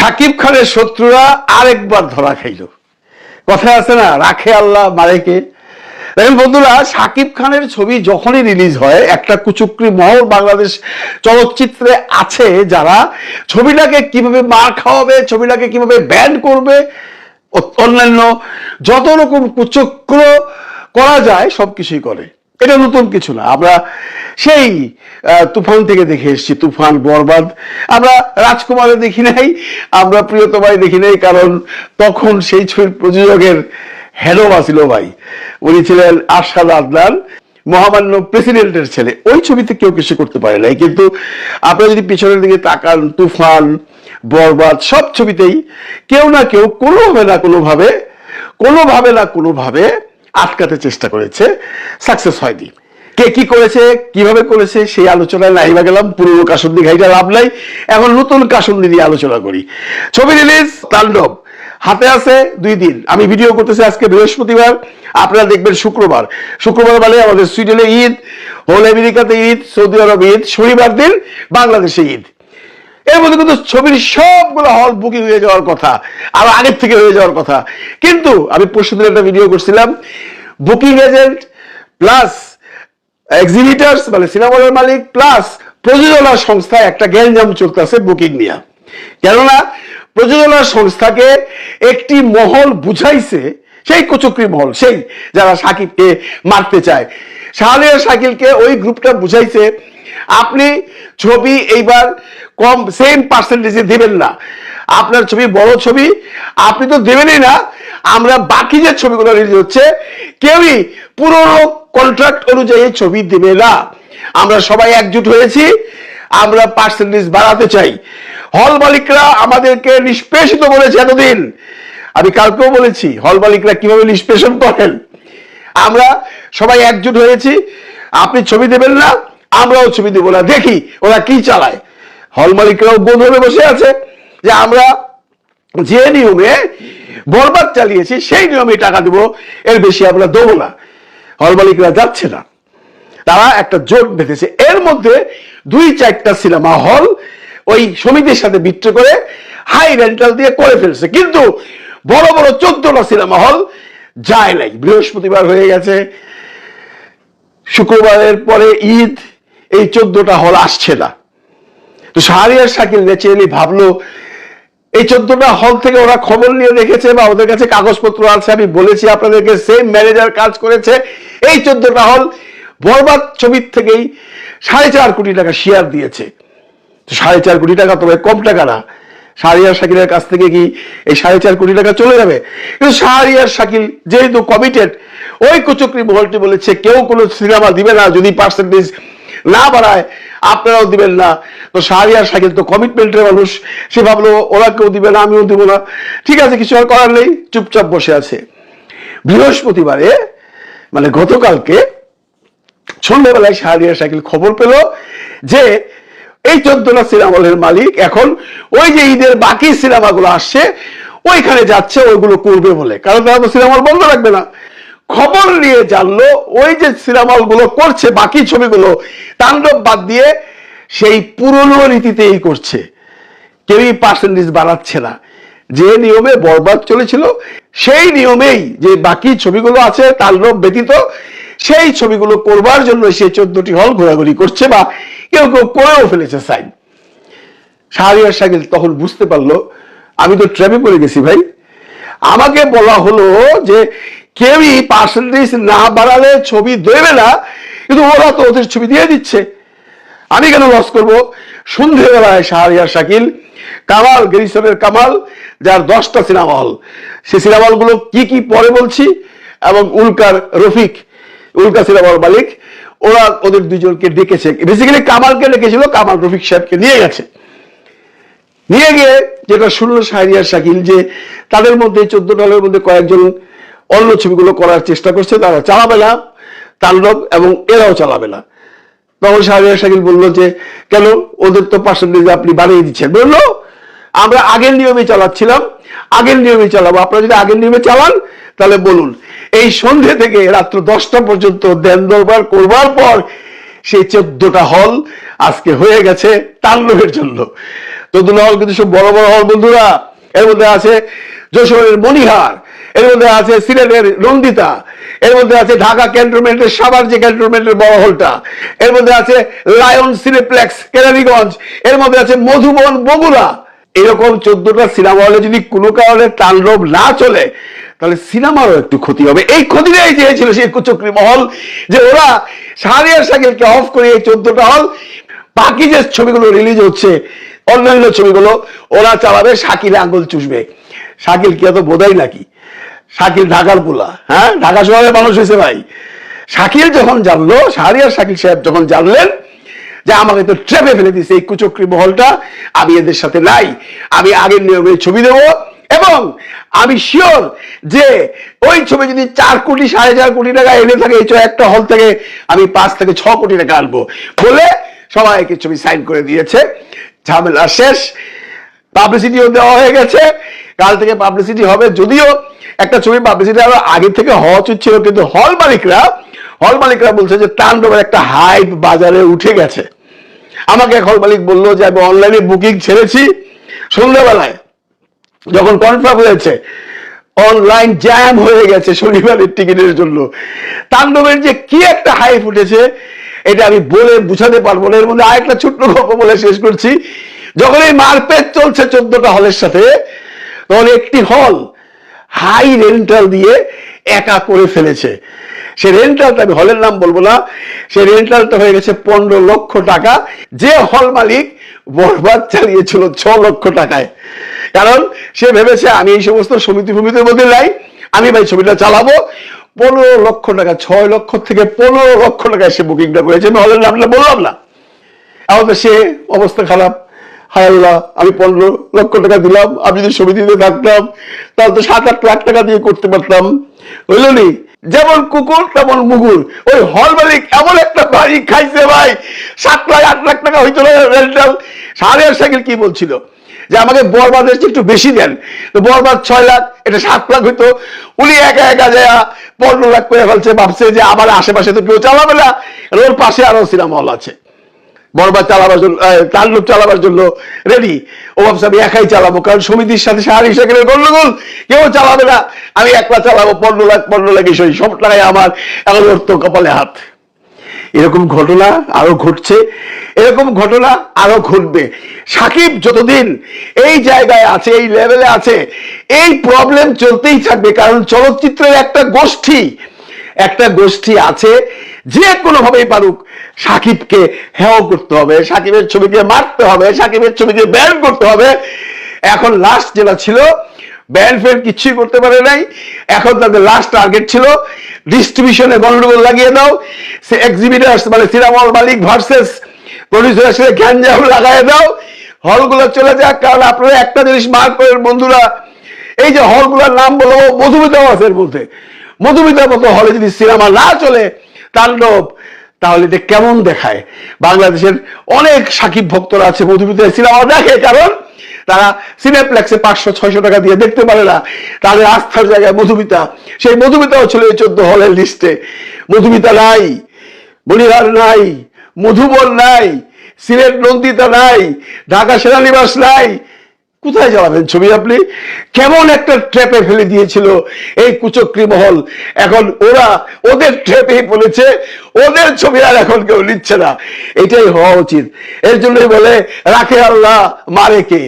সাকিব খানের শত্রুরা আরেকবার ধরা খাইল। কথা আছে না, রাখে আল্লাহ মারেকে দেখেন বন্ধুরা, সাকিব খানের ছবি যখনই রিলিজ হয়, একটা কুচুকরি মহল বাংলাদেশ চলচ্চিত্রে আছে যারা ছবিটাকে কীভাবে মার খাওয়াবে, ছবিটাকে কীভাবে ব্যান করবে অন্যান্য যত রকম কুচক্র করা যায়, সবকিছুই করে। এটা নতুন কিছু না। আমরা সেই তুফান থেকে দেখে এসেছি, তুফান, বরবাদ। আমরা রাজকুমারে দেখি নাই, আমরা প্রিয়তমায় দেখি নাই, কারণ তখন সেই ছবির প্রযোজকের হেডোবা ছিল ভাই। উনি ছিলেন আরশাদ আদনান, মহামান্য প্রেসিডেন্টের ছেলে। ওই ছবিতে কেউ কিছু করতে পারে নাই, কিন্তু আপনারা যদি পিছনের দিকে তাকান, তুফান, বরবাদ, সব ছবিতেই কেউ না কেউ, কোনোভাবে না কোনোভাবে কোনোভাবে না কোনোভাবে আটকাতে চেষ্টা করেছে সাকসেস হয়নি। কে কি করেছে, কীভাবে করেছে, সেই আলোচনায় নাইবা গেলাম, পুরনো কাসন্দি ঘাইটা লাভ নাই। এখন নতুন কাসন্দি নিয়ে আলোচনা করি। ছবি রিলিজ তাণ্ডব। হাতে আছে দুই দিন। আমি ভিডিও করতেছি আজকে বৃহস্পতিবার। আপনারা দেখবেন শুক্রবার। শুক্রবার মানে আমাদের সুইডেনে ঈদ, হোল আমেরিকাতে ঈদ, সৌদি আরব ঈদ, শনিবার দিন বাংলাদেশে ঈদ। এর মধ্যে কিন্তু ছবির সবগুলো হল বুকিং হয়ে যাওয়ার কথা, আর আগের থেকে হয়ে যাওয়ার কথা। কিন্তু আমি পরশু দিন একটা ভিডিও করছিলাম বুকিং এজেন্ট প্লাস এক্সিবিটার্স মানে সিনেমা হলের মালিক প্লাস প্রযোজনা সংস্থায় একটা গ্যাঞ্জাম চলতেছে বুকিং নিয়ে। কেননা প্রযোজনা সংস্থাকে একটি মহল বুঝাইছে, সেই কচুকরি মহল, সেই যারা সাকিবকে মারতে চায়। শাহরিয়ার শাকিলকে ওই গ্রুপটা বুঝাইছে, আপনি ছবি এইবার কম সেম পার্সেন্টেজে দেবেন না। আপনার ছবি বড় ছবি, আপনি তো দেবেনই না। আমরা বাকি যে ছবিগুলো রিলিজ হচ্ছে, কেউই পুরনো কন্ট্রাক্ট অনুযায়ী ছবি দেবে না। আমরা সবাই একজুট হয়েছি, আমরা পার্সেন্টেজ বাড়াতে চাই। হল মালিকরা আমাদেরকে নিষ্পেষিত বলেছে এতদিন। আমি কালকেও বলেছি, হল মালিকরা কীভাবে নিষ্পেষণ করেন? আমরা সবাই একজুট হয়েছি। আপনি ছবি দেবেন না, আমরাও ছবি দেবো না। দেখি ওরা কি চালায়। হল মালিকরাও বোধ হয়ে বসে আছে যে আমরা যে নিয়মে বরবাদ চালিয়েছি, সেই নিয়মে টাকা দেবো, এর বেশি আমরা দেবো না। হল মালিকরা যাচ্ছে না। তারা একটা জোট বেঁধেছে। এর মধ্যে দুই চারটা সিনেমা হল ওই সমিতির সাথে বিট্রে করে হাই রেন্টাল দিয়ে করে ফেলছে। কিন্তু বড় বড় চোদ্দটা সিনেমা হল যায় নাই। বৃহস্পতিবার হয়ে গেছে। শুক্রবারের পরে ঈদ, এই চোদ্দটা হল আসছে না। তো শাহরিয়ার শাকিল ন্যাচারালি ভাবলো, এই চোদ্দটা হল থেকে ওরা খবর নিয়ে দেখেছে বা ওদের কাছে কাগজপত্র আছে, আমি বলেছি আপনাদেরকে সেম ম্যানেজার কাজ করেছে। এই চোদ্দটা হল বরবাদ ছবির থেকেই সাড়ে চার কোটি টাকা শেয়ার দিয়েছে। সাড়ে চার কোটি টাকা তবে কম টাকা না। শাহরিয়ার শাকিলের কাছ থেকে কি এই সাড়ে চার কোটি টাকা চলে যাবে? কিন্তু শাহরিয়ার শাকিল যেহেতু কমিটেড ওই কুচক্রি মহলটি বলেছে, কেউ কোনো সিনেমা দিবে না, যদি পার্সেন্টেজ না বাড়ায়, আপনারাও দিবেন না। তো শাহরিয়ার শাকিল তো কমিটমেন্টের মানুষ, সে ভাবলো, ওরা কেউ দিবে না, আমিও দিব না। ঠিক আছে, কিছু আর করার নেই, চুপচাপ বসে আছে। বৃহস্পতিবারে মানে গতকালকে সন্ধ্যাবেলায় শাহরিয়ার শাকিল খবর পেল যে এই চোদ্দটা সিনেমা হলের মালিক। এখন ওই যে ঈদের বাকি সিনেমাগুলো আসছে, ওইখানে যাচ্ছে, ওইগুলো করবে বলে। কারণ তারা তো সিনেমা বন্ধ রাখবে না। খবর নিয়ে জানলো, ওই যে সিনেমা হলগুলো করছে, বাকি ছবিগুলো, তাণ্ডব বাদ দিয়ে সেই পুরনো রীতিতেই করছে। কেউই পার্সেন্টেজ বাড়াচ্ছে না। যে নিয়মে বরবাদ চলেছিল, সেই নিয়মেই যে বাকি ছবিগুলো আছে, তাণ্ডব ব্যতীত সেই ছবিগুলো করবার জন্য সে চোদ্দটি হল ঘোরাঘুরি করছে বা কেউ কেউ করেও ফেলেছে সাইন। শাহরিয়ার শাকিল তখন বুঝতে পারল, আমি তো ট্র্যাপে পড়ে গেছি ভাই। আমাকে বলা হলো যে কেউই পার্সেন্টেজ না বাড়ালে ছবি দেবে না, কিন্তু ওরা তো ওদের ছবি দিয়ে দিচ্ছে। আমি কেন লস করব? সন্ধ্যেবেলায় শাহরিয়ার শাকিল, কামাল গেরিসনের কামাল, যার দশটা সিনেমা হল। সে সিনেমা হলগুলো কি কি পরে বলছি? এবং উল্কার রফিক উল্কা সিনেমা হল মালিক। ওরা ওদের দুজনকে ডেকেছে। বেসিক্যালি কামালকে ডেকেছিল, কামাল রফিক সাহেবকে নিয়ে গেছে। নিয়ে গিয়ে যেটা শুনলো শাহরিয়ার শাকিল যে তাদের মধ্যে চোদ্দ দলের মধ্যে কয়েকজন অন্য ছবিগুলো করার চেষ্টা করছে, তারা চালাবে না, তাণ্ডব এবং এরাও চালাবে না। তখন শাহরিয়ার শাকিল বলল যে, কেন? ওদের তো পার্সেন্টেজ আপনি বাড়িয়ে দিচ্ছেন। বলল, আমরা আগের নিয়মে চালাচ্ছিলাম। আগের নিয়মে চালাবো। আপনারা যদি আগের নিয়মে চালান তাহলে বলুন, এই সন্ধে থেকে রাত্র দশটা পর্যন্ত দেন দরবার করবার পর সেই চোদ্দটা হল আজকে হয়ে গেছে তাণ্ডবের জন্য। চোদ্দটা হল কিন্তু সব বড় বড় হল বন্ধুরা। এর মধ্যে আছে যশোরের মণিহার, এর মধ্যে আছে সিলেটের নন্দিতা এর মধ্যে আছে ঢাকা ক্যান্টনমেন্টের সাভার যে ক্যান্টনমেন্টের বড় হলটা, এর মধ্যে আছে লায়ন সিনেপ্লেক্স কেরানীগঞ্জ, এর মধ্যে আছে মধুবন বগুড়া। এরকম চোদ্দটা সিনেমা হলে যদি কোনো কারণে তাণ্ডব না চলে তাহলে সিনেমারও একটু ক্ষতি হবে। এই ক্ষতিটাই চেয়েছিল সেই কুচক্রি মহল, যে ওরা সারিয়ার সাইকেলকে অফ করে এই চোদ্দটা হল বাকি যে ছবিগুলো রিলিজ হচ্ছে, অন্যান্য ছবিগুলো, ওরা চালাবে, শাকিলে আঙ্গুল চুষবে। শাকিল কি এত বোধাই নাকি? শাকিল ঢাকার পোলা হ্যাঁ? ঢাকা শহরের মানুষ হয়েছে ভাই। শাকিল যখন জানলো শাহরিয়ার শাকিল সাহেব যখন জানলেন যে আমাকে তো ট্রেপে ফেলে দিছে এই কুচক্রি মহলটা, আমি এদের সাথে নাই, আমি আগের নিয়মে ছবি দেবো এবং আমি শিওর যে ওই ছবি যদি চার কোটি, সাড়ে চার কোটি টাকা এনে থাকে, এই একটা হল থেকে আমি পাঁচ থেকে ছ কোটি টাকা আনব বলে সবাইকে ছবি সাইন করে দিয়েছে। ঝামেলা শেষ। পাবলিসিটিও দেওয়া হয়ে গেছে। কাল থেকে পাবলিসিটি হবে। যদিও একটা ছবি পাবলিসিটি আরও আগে থেকে হওয়া উচিত ছিল, কিন্তু হল মালিকরা হল মালিকরা বলছে যে তাণ্ডবের একটা হাইপ বাজারে উঠে গেছে। আমাকে এক হল মালিক বলল যে, আমি অনলাইনে বুকিং ছেড়েছি সন্ধ্যাবেলায়। যখন কনফার্ম হয়েছে অনলাইন জ্যাম হয়ে গেছে শনিবারের টিকিটের জন্য। তাণ্ডবের যে কি একটা হাইপ উঠেছে, এটা আমি বলে বুঝাতে পারব না। এর মধ্যে আরেকটা ছোট্ট গল্প বলে শেষ করছি। যখন এই মারপেট চলছে চোদ্দটা হলের সাথে, তখন একটি হল হাই রেন্টাল দিয়ে একা করে ফেলেছে। সে রেন্টালটা আমি হলের নাম বলব না, সে রেন্টালটা হয়ে গেছে পনেরো লক্ষ টাকা। যে হল মালিক বরবাদ চালিয়েছিল ছ লক্ষ টাকায়। কারণ সে ভেবেছে আমি এই সমস্ত সমিতি ফমিতির মধ্যে নাই, আমি ভাই ছবিটা চালাবো। পনেরো লক্ষ টাকা, ছয় লক্ষ থেকে পনেরো লক্ষ টাকায় সে বুকিংটা করেছে। আমি হলের নামটা বললাম না। তো সে অবস্থা খারাপ। হায় আল্লাহ, আমি পনেরো লক্ষ টাকা দিলাম, আমি যদি সমিতিতে থাকতাম, তাহলে তো সাত আট লাখ টাকা দিয়ে করতে পারতাম। বুঝল নি? যেমন কুকুর, তেমন মুগুর। ওই হল মালিক এমন একটা বাড়ি খাইছে ভাই। সাত লাখ, আট লাখ টাকা হইতো রেন্টাল। সাড়ে সাইকেল কি বলছিল? যে আমাকে বরবাদের একটু বেশি দেন। তো বরবাদ ছয় লাখ, এটা সাত লাখ হইতো। উনি একা একা যায় পনেরো লাখ করে ফেলছে, ভাবছে যে আমার আশেপাশে তো কেউ চালাবে না। ওর পাশে আরও সিনেমা হল আছে। বরবাদ চালাবার জন্য তাণ্ডব চালাবার জন্য রেডি ও ভাবছে, আমি একাই চালাবো, কারণ সমিতির সাথে শারীরিক সেখানে গন্ডগোল। কেউ চালাবে না। আমি একলা চালাবো পনেরো লাখ পনেরো লাখ এসে সব টাকায় আমার। এখন ওর তো কপালে হাত। এরকম ঘটনা আরও ঘটছে, এরকম ঘটনা আরও ঘটবে। সাকিব যতদিন এই জায়গায় আছে, এই লেভেলে আছে, এই প্রবলেম চলতেই থাকবে, কারণ চলচ্চিত্রের একটা গোষ্ঠী একটা গোষ্ঠী আছে, যে কোনো ভাবেই পারুক সাকিবকে হেয় করতে হবে, সাকিবের ছবিকে মারতে হবে, সাকিবের ছবিকে ব্যান করতে হবে। এখন লাস্ট যেটা ছিল ব্যান ফ্যান কিছুই করতে পারে নাই। এখন তাদের লাস্ট টার্গেট ছিল। ডিস্ট্রিবিউশনে গন্ডগোল লাগিয়ে দাও। সে এক্সিবিটার্স মানে সিনেমা মালিক ভার্সেস প্রডিউসারের সাথে গ্যাঞ্জাম লাগাই দাও। হলগুলো চলে যাক, কারণ আপনারা একটা জিনিস মার্ক করেন, বন্ধুরা। এই যে হলগুলোর নাম বলব মধুমিতা এর মধ্যে। মধুমিতার মতো হলে যদি সিনেমা না চলে, তাণ্ডব, তাহলে এটা কেমন দেখায়? বাংলাদেশের অনেক সাকিব ভক্তরা আছে মধুমিতার সিনেমা দেখে, কারণ তারা সিনেপ্লেক্সে পাঁচশো, ছয়শো টাকা দিয়ে দেখতে পারে না। তাদের আস্থার জায়গায় মধুমিতা। সেই মধুমিতাও ছিল এই চোদ্দ হলের লিস্টে মধুমিতা নাই বলিহার নাই, মধুবন নাই, সিলেট নন্দিতা নাই, ঢাকা সেনানিবাস নাই। কোথায় যাওয়াবেন ছবি আপনি? কেমন একটা ট্র্যাপে ফেলে দিয়েছিল এই কুচক্রি মহল। এখন ওরা ওদের ট্র্যাপে পড়েছে ওদের ছবি আর এখন কেউ নিচ্ছে না। এটাই হওয়া উচিত। এর জন্যই বলে, রাখে আল্লাহ, মারে কে?